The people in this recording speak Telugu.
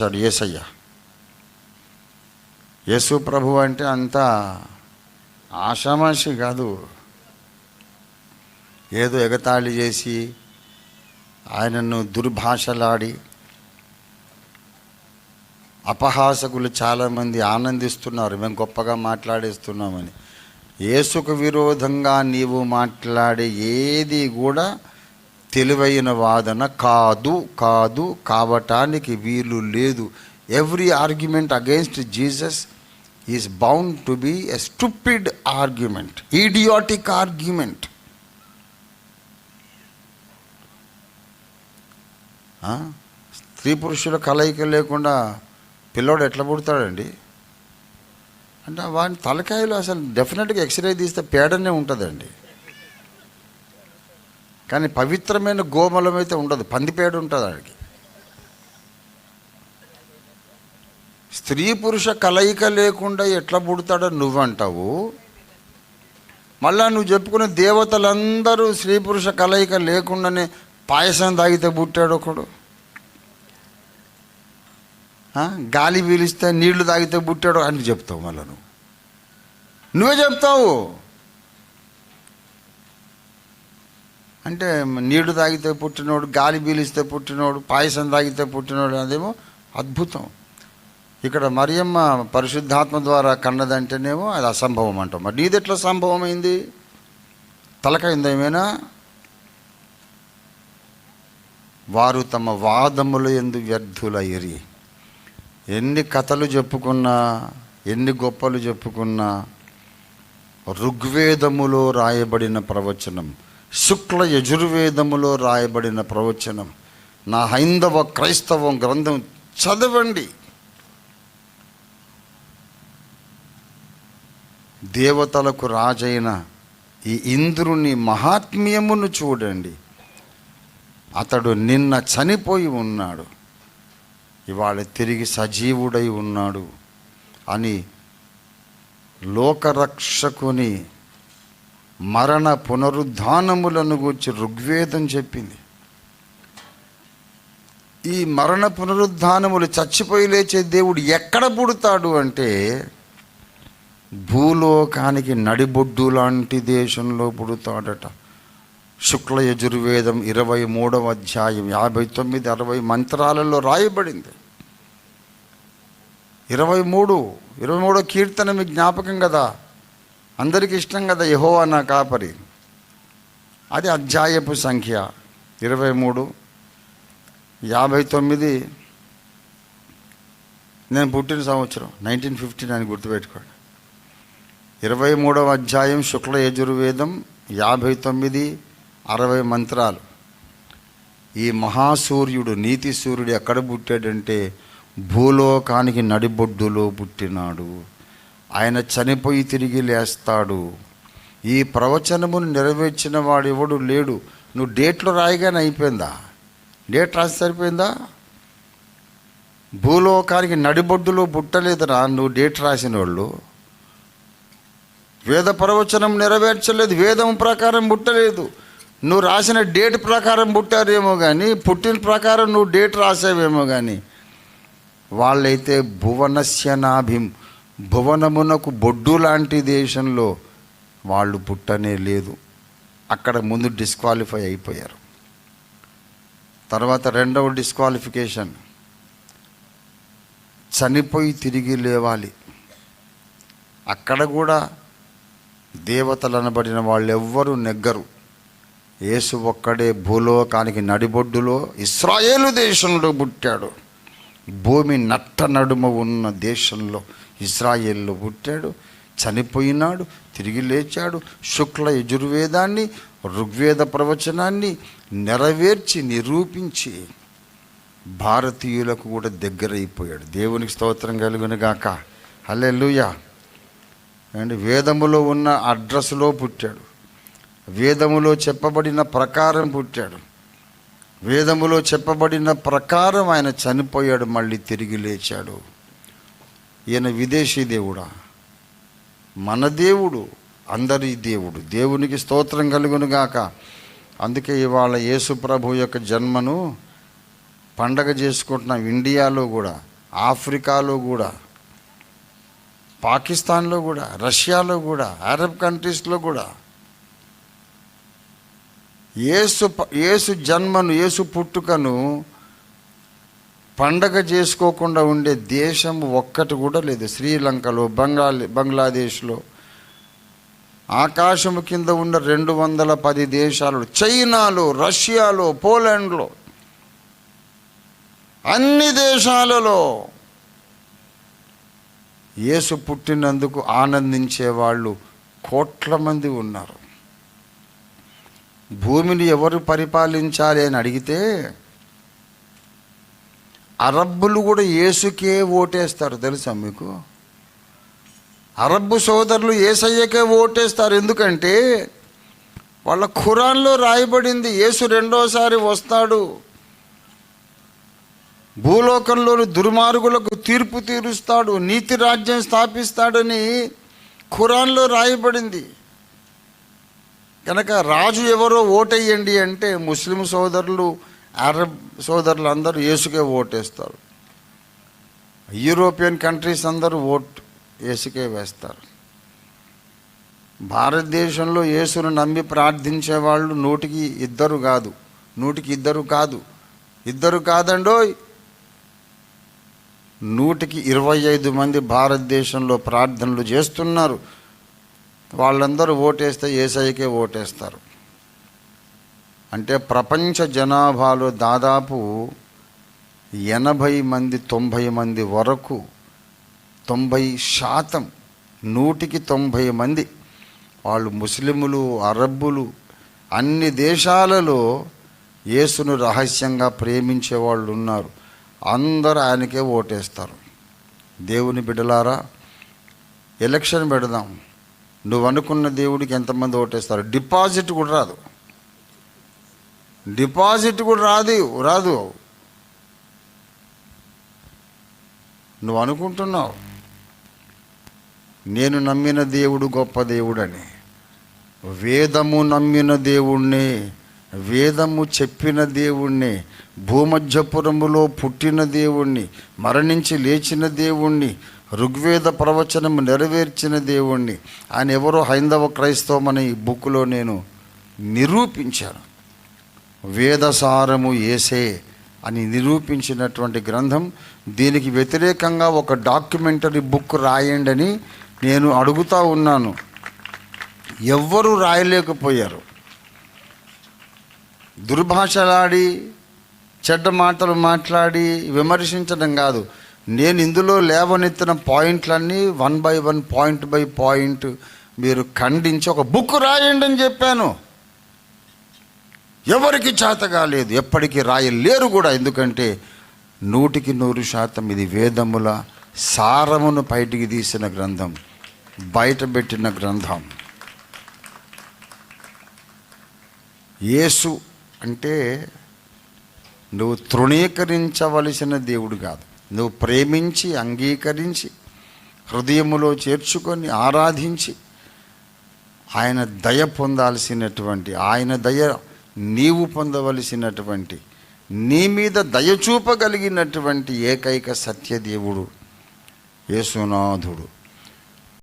చేశాడు యేసయ్య యేసు ప్రభు అంటే అంత ఆషామాషి కాదు. ఏదో ఎగతాళి చేసి ఆయనను దుర్భాషలాడి అపహాసకులు చాలామంది ఆనందిస్తున్నారు. మేము గొప్పగా మాట్లాడేస్తున్నామని. యేసుకు విరోధంగా నీవు మాట్లాడే ఏది కూడా తెలివైన వాదన కాదు కాదు కావటానికి వీలు లేదు. Every argument against Jesus is bound to be a stupid argument idiotic argument స్త్రీ పురుషుల కలయిక లేకుండా పిల్లోడు ఎట్లా పుడతాడండి? అంటే వాడిని తలకాయలు అసలు డెఫినెట్గా ఎక్స్రే తీస్తే పేడనే ఉంటుందండి. కానీ పవిత్రమైన గోమలం అయితే ఉండదు. పందిపేడ ఉంటుంది ఆడికి. స్త్రీ పురుష కలయిక లేకుండా ఎట్లా పుడతాడో నువ్వంటావు? మళ్ళా నువ్వు చెప్పుకునే దేవతలందరూ స్త్రీ పురుష కలయిక లేకుండానే పాయసం తాగితే పుట్టాడు ఒకడు. గాలి పీలిస్తే నీళ్ళు తాగితే పుట్టాడు అని చెప్తావు మళ్ళా నువ్వు. నువ్వే చెప్తావు. అంటే నీళ్ళు తాగితే పుట్టినోడు గాలి పీలిస్తే పుట్టినోడు పాయసం తాగితే పుట్టినోడు అదేమో అద్భుతం. ఇక్కడ మరియమ్మ పరిశుద్ధాత్మ ద్వారా కన్నదంటేనేమో అది అసంభవం అంటాం. మరి నీది ఎట్లా సంభవమైంది తలకైంది ఏమైనా? వారు తమ వాదములు ఎందు వ్యర్థులయ్యి ఎన్ని కథలు చెప్పుకున్నా ఎన్ని గొప్పలు చెప్పుకున్నా ఋగ్వేదములో రాయబడిన ప్రవచనం. శుక్ల యజుర్వేదములో రాయబడిన ప్రవచనం నా హైందవ క్రైస్తవం గ్రంథం చదవండి. దేవతలకు రాజైన ఈ ఇంద్రుని మహాత్మ్యమును చూడండి. అతడు నిన్న చనిపోయి ఉన్నాడు. ఇవాళ తిరిగి సజీవుడై ఉన్నాడు అని లోకరక్షకుని మరణ పునరుద్ధానములను గురించి ఋగ్వేదం చెప్పింది. ఈ మరణ పునరుద్ధానములు చచ్చిపోయి లేచే దేవుడు ఎక్కడ పుడతాడు అంటే భూలోకానికి నడిబొడ్డు లాంటి దేశంలో పుడతాడట. శుక్ల యజుర్వేదం ఇరవై మూడవ అధ్యాయం యాభై తొమ్మిది అరవై మంత్రాలలో రాయబడింది. ఇరవై మూడు ఇరవై మూడో కీర్తన మీకు జ్ఞాపకం కదా అందరికి ఇష్టం కదా యహో అన్న కాపరి. అది అధ్యాయపు సంఖ్య ఇరవై మూడు యాభై తొమ్మిది. నేను పుట్టిన సంవత్సరం నైన్టీన్ ఫిఫ్టీ నైన్ గుర్తుపెట్టుకోండి. ఇరవై మూడవ అధ్యాయం శుక్ల యజుర్వేదం యాభై తొమ్మిది అరవై మంత్రాలు. ఈ మహాసూర్యుడు నీతి సూర్యుడు ఎక్కడ పుట్టాడంటే భూలోకానికి నడిబొడ్డులో పుట్టినాడు. ఆయన చనిపోయి తిరిగి లేస్తాడు. ఈ ప్రవచనమును నెరవేర్చిన వాడు ఎవడు లేడు. నువ్వు డేట్లో రాయగానే అయిపోయిందా? డేట్ రాసి సరిపోయిందా? భూలోకానికి నడిబొడ్డులో పుట్టలేదురా నువ్వు డేట్ రాసిన వాళ్ళు వేద ప్రవచనం నెరవేర్చలేదు వేదం ప్రకారం పుట్టలేదు. నువ్వు రాసిన డేట్ ప్రకారం పుట్టారేమో కానీ పుట్టిన ప్రకారం నువ్వు డేట్ రాసావేమో కానీ వాళ్ళైతే భువనస్యనాభిం భువనమునకు బొడ్డు లాంటి దేశంలో వాళ్ళు పుట్టనే లేదు. అక్కడ ముందు డిస్క్వాలిఫై అయిపోయారు. తర్వాత రెండవ డిస్క్వాలిఫికేషన్. చనిపోయి తిరిగి లేవాలి. అక్కడ కూడా దేవతలు అనబడిన వాళ్ళు ఎవ్వరూ నెగ్గరు. యేసు ఒక్కడే భూలోకానికి నడిబొడ్డులో ఇస్రాయేలు దేశంలో పుట్టాడు. భూమి నట్ట నడుమ ఉన్న దేశంలో ఇస్రాయేల్లో పుట్టాడు చనిపోయినాడు తిరిగి లేచాడు శుక్ల యజుర్వేదాన్ని ఋగ్వేద ప్రవచనాన్ని నెరవేర్చి నిరూపించి భారతీయులకు కూడా దగ్గరైపోయాడు. దేవునికి స్తోత్రం కలుగునుగాక. గాక లూయా అండ్ వేదములో ఉన్న అడ్రస్లో పుట్టాడు. వేదములో చెప్పబడిన ప్రకారం పుట్టాడు. వేదములో చెప్పబడిన ప్రకారం ఆయన చనిపోయాడు మళ్ళీ తిరిగి లేచాడు. ఈయన విదేశీ దేవుడా? మన దేవుడు అందరి దేవుడు. దేవునికి స్తోత్రం కలుగునుగాక అందుకే ఇవాళ యేసు ప్రభు యొక్క జన్మను పండగ చేసుకుంటున్నాం ఇండియాలో కూడా ఆఫ్రికాలో కూడా పాకిస్తాన్లో కూడా రష్యాలో కూడా అరబ్ కంట్రీస్లో కూడా ఏసు ఏసు జన్మను ఏసు పుట్టుకను పండగ చేసుకోకుండా ఉండే దేశం ఒక్కటి కూడా లేదు. శ్రీలంకలో బంగాళ బంగ్లాదేశ్లో. ఆకాశము కింద ఉన్న రెండు వందల పది దేశాలు చైనాలో రష్యాలో పోలాండ్లో. అన్ని దేశాలలో యేసు పుట్టినందుకు ఆనందించే వాళ్ళు కోట్ల మంది ఉన్నారు. భూమిని ఎవరు పరిపాలించాలి అని అడిగితే అరబ్బులు కూడా యేసుకే ఓటేస్తారు తెలుసా మీకు? అరబ్బు సోదరులు ఏసయ్యకే ఓటేస్తారు. ఎందుకంటే వాళ్ళ ఖురాన్లో రాయబడింది యేసు రెండోసారి వస్తాడు. భూలోకంలోని దుర్మార్గులకు తీర్పు తీరుస్తాడు నీతి రాజ్యం స్థాపిస్తాడని ఖురాన్లో రాయబడింది. కనుక రాజు ఎవరో ఓటేయండి అంటే ముస్లిం సోదరులు అరబ్ సోదరులు అందరూ యేసుకే ఓటేస్తారు. యూరోపియన్ కంట్రీస్ అందరూ ఓట్ యేసుకే వేస్తారు. భారతదేశంలో యేసును నమ్మి ప్రార్థించే వాళ్ళు నూటికి ఇద్దరు కాదు. నూటికి ఇద్దరు కాదు. ఇద్దరు కాదండో నూటికి ఇరవై ఐదు మంది భారతదేశంలో ప్రార్థనలు చేస్తున్నారు. వాళ్ళందరూ ఓటేస్తే ఏసైకే ఓటేస్తారు. అంటే ప్రపంచ జనాభాలో దాదాపు ఎనభై మంది తొంభై మంది వరకు తొంభై శాతం నూటికి తొంభై మంది వాళ్ళు ముస్లిములు అరబ్బులు అన్ని దేశాలలో యేసును రహస్యంగా ప్రేమించే వాళ్ళు ఉన్నారు. అందరూ ఆయనకే ఓటేస్తారు. దేవుని బిడ్డలారా ఎలక్షన్ పెడదాం. నువ్వు అనుకున్న దేవుడికి ఎంతమంది ఓటేస్తారు? డిపాజిట్ కూడా రాదు. డిపాజిట్ కూడా రాదు రాదు. నువ్వు అనుకుంటున్నావు నేను నమ్మిన దేవుడు గొప్ప దేవుడని. వేదము నమ్మిన దేవుణ్ణి వేదము చెప్పిన దేవుణ్ణి భూమధ్యపురములో పుట్టిన దేవుణ్ణి మరణించి లేచిన దేవుణ్ణి ఋగ్వేద ప్రవచనము నెరవేర్చిన దేవుణ్ణి. ఆయన ఎవరో హైందవ క్రైస్తవం అనే ఈ బుక్లో నేను నిరూపించాను. వేదసారము ఏసే అని నిరూపించినటువంటి గ్రంథం దీనికి వ్యతిరేకంగా ఒక డాక్యుమెంటరీ బుక్ రాయండి అని నేను అడుగుతా ఉన్నాను. ఎవ్వరూ రాయలేకపోయారు. దుర్భాషలాడి చెడ్డ మాటలు మాట్లాడి విమర్శించడం కాదు. నేను ఇందులో లేవనెత్తిన పాయింట్లన్నీ one by one point by point మీరు ఖండించి ఒక బుక్ రాయండి అని చెప్పాను. ఎవరికి చేతగా లేదు ఎప్పటికీ రాయలేరు కూడా. ఎందుకంటే నూటికి నూరు శాతం ఇది వేదముల సారమును బయటికి తీసిన గ్రంథం బయటపెట్టిన గ్రంథం. యేసు అంటే నువ్వు తృణీకరించవలసిన దేవుడు కాదు. నువ్వు ప్రేమించి అంగీకరించి హృదయములో చేర్చుకొని ఆరాధించి ఆయన దయ పొందాల్సినటువంటి ఆయన దయ నీవు పొందవలసినటువంటి నీ మీద దయ చూపగలిగినటువంటి ఏకైక సత్యదేవుడు యేసునాథుడు.